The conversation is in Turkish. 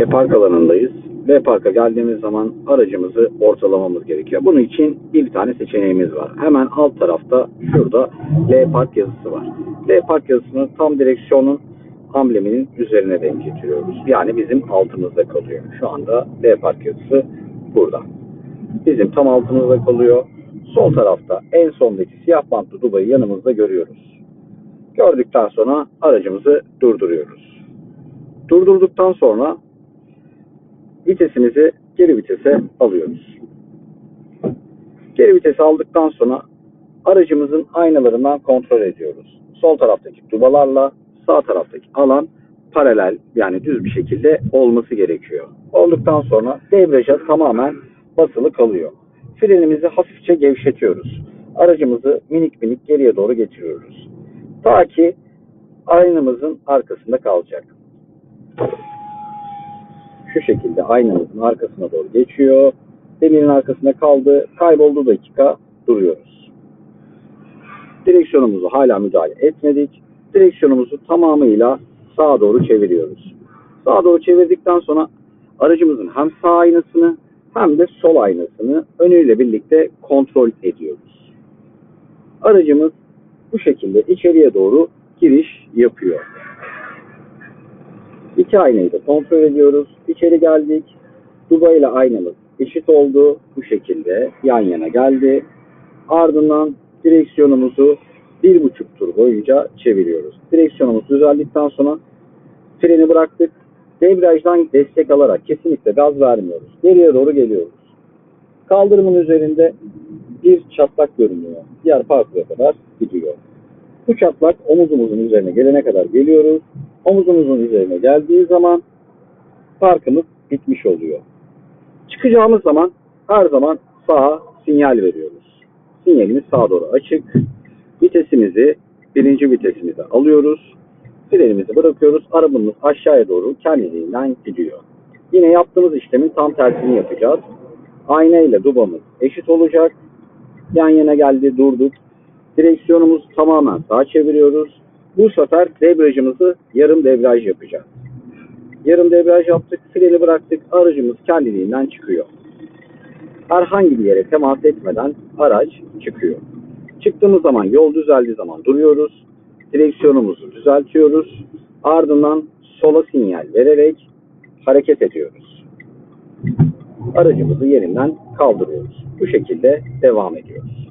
Ve park alanındayız. Ve parka geldiğimiz zaman aracımızı ortalamamız gerekiyor. Bunun için bir tane seçeneğimiz var. Hemen alt tarafta şurada L park yazısı var. L park yazısını tam direksiyonun ambleminin üzerine denk getiriyoruz. Yani bizim altımızda kalıyor. Şu anda L park yazısı burada. Bizim tam altımızda kalıyor. Sol tarafta en sondaki siyah bantlı dubayı yanımızda görüyoruz. Gördükten sonra aracımızı durduruyoruz. Durdurduktan sonra vitesimizi geri vitese alıyoruz. Geri vitese aldıktan sonra aracımızın aynalarından kontrol ediyoruz. Sol taraftaki dubalarla sağ taraftaki alan paralel yani düz bir şekilde olması gerekiyor. Olduktan sonra debriyaja tamamen basılı kalıyor. Frenimizi hafifçe gevşetiyoruz. Aracımızı minik minik geriye doğru getiriyoruz. Ta ki aynamızın arkasında kalacak. Şu şekilde aynamızın arkasına doğru geçiyor. Demirin arkasında kaldı. Kaybolduğu dakika duruyoruz. Direksiyonumuzu hala müdahale etmedik. Direksiyonumuzu tamamıyla sağa doğru çeviriyoruz. Sağa doğru çevirdikten sonra aracımızın hem sağ aynasını hem de sol aynasını önüyle birlikte kontrol ediyoruz. Aracımız bu şekilde içeriye doğru İki aynayı da kontrol ediyoruz. İçeri geldik. Duba ile aynamız eşit oldu. Bu şekilde yan yana geldi. Ardından direksiyonumuzu bir buçuk tur boyunca çeviriyoruz. Direksiyonumuz düzeldikten sonra freni bıraktık. Debriyajdan destek alarak kesinlikle gaz vermiyoruz. Geriye doğru geliyoruz. Kaldırımın üzerinde bir çatlak görünüyor. Diğer parkura kadar gidiyor. Bu çatlak omuzumuzun üzerine gelene kadar geliyoruz. Omuzumuzun üzerine geldiği zaman parkımız bitmiş oluyor. Çıkacağımız zaman her zaman sağa sinyal veriyoruz. Sinyalimiz sağa doğru açık. Vitesimizi birinci vitesimize alıyoruz. Frenimizi bırakıyoruz. Arabamız aşağıya doğru kendiliğinden gidiyor. Yine yaptığımız işlemin tam tersini yapacağız. Ayna ile dubamız eşit olacak. Yan yana geldi durduk. Direksiyonumuzu tamamen sağa çeviriyoruz. Bu sefer debriyajımızı yarım debriyaj yapacağız. Yarım debriyaj yaptık, freni bıraktık, aracımız kendiliğinden çıkıyor. Herhangi bir yere temas etmeden araç çıkıyor. Çıktığımız zaman yol düzeldiği zaman duruyoruz. Direksiyonumuzu düzeltiyoruz. Ardından sola sinyal vererek hareket ediyoruz. Aracımızı yerinden kaldırıyoruz. Bu şekilde devam ediyoruz.